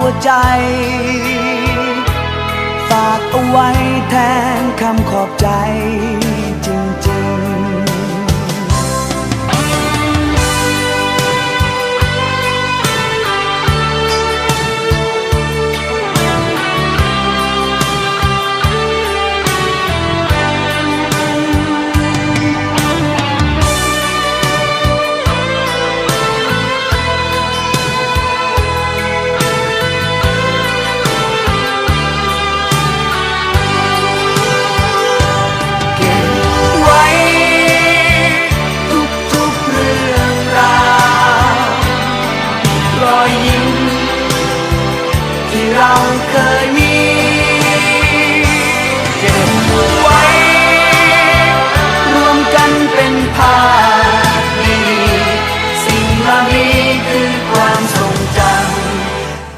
หัวใจ ฝากเอาไว้แทนคำขอบใจ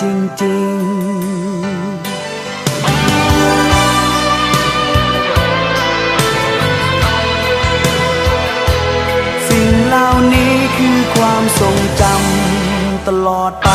จริงๆสิ่งเหล่านี้คือความทรงจำตลอดไป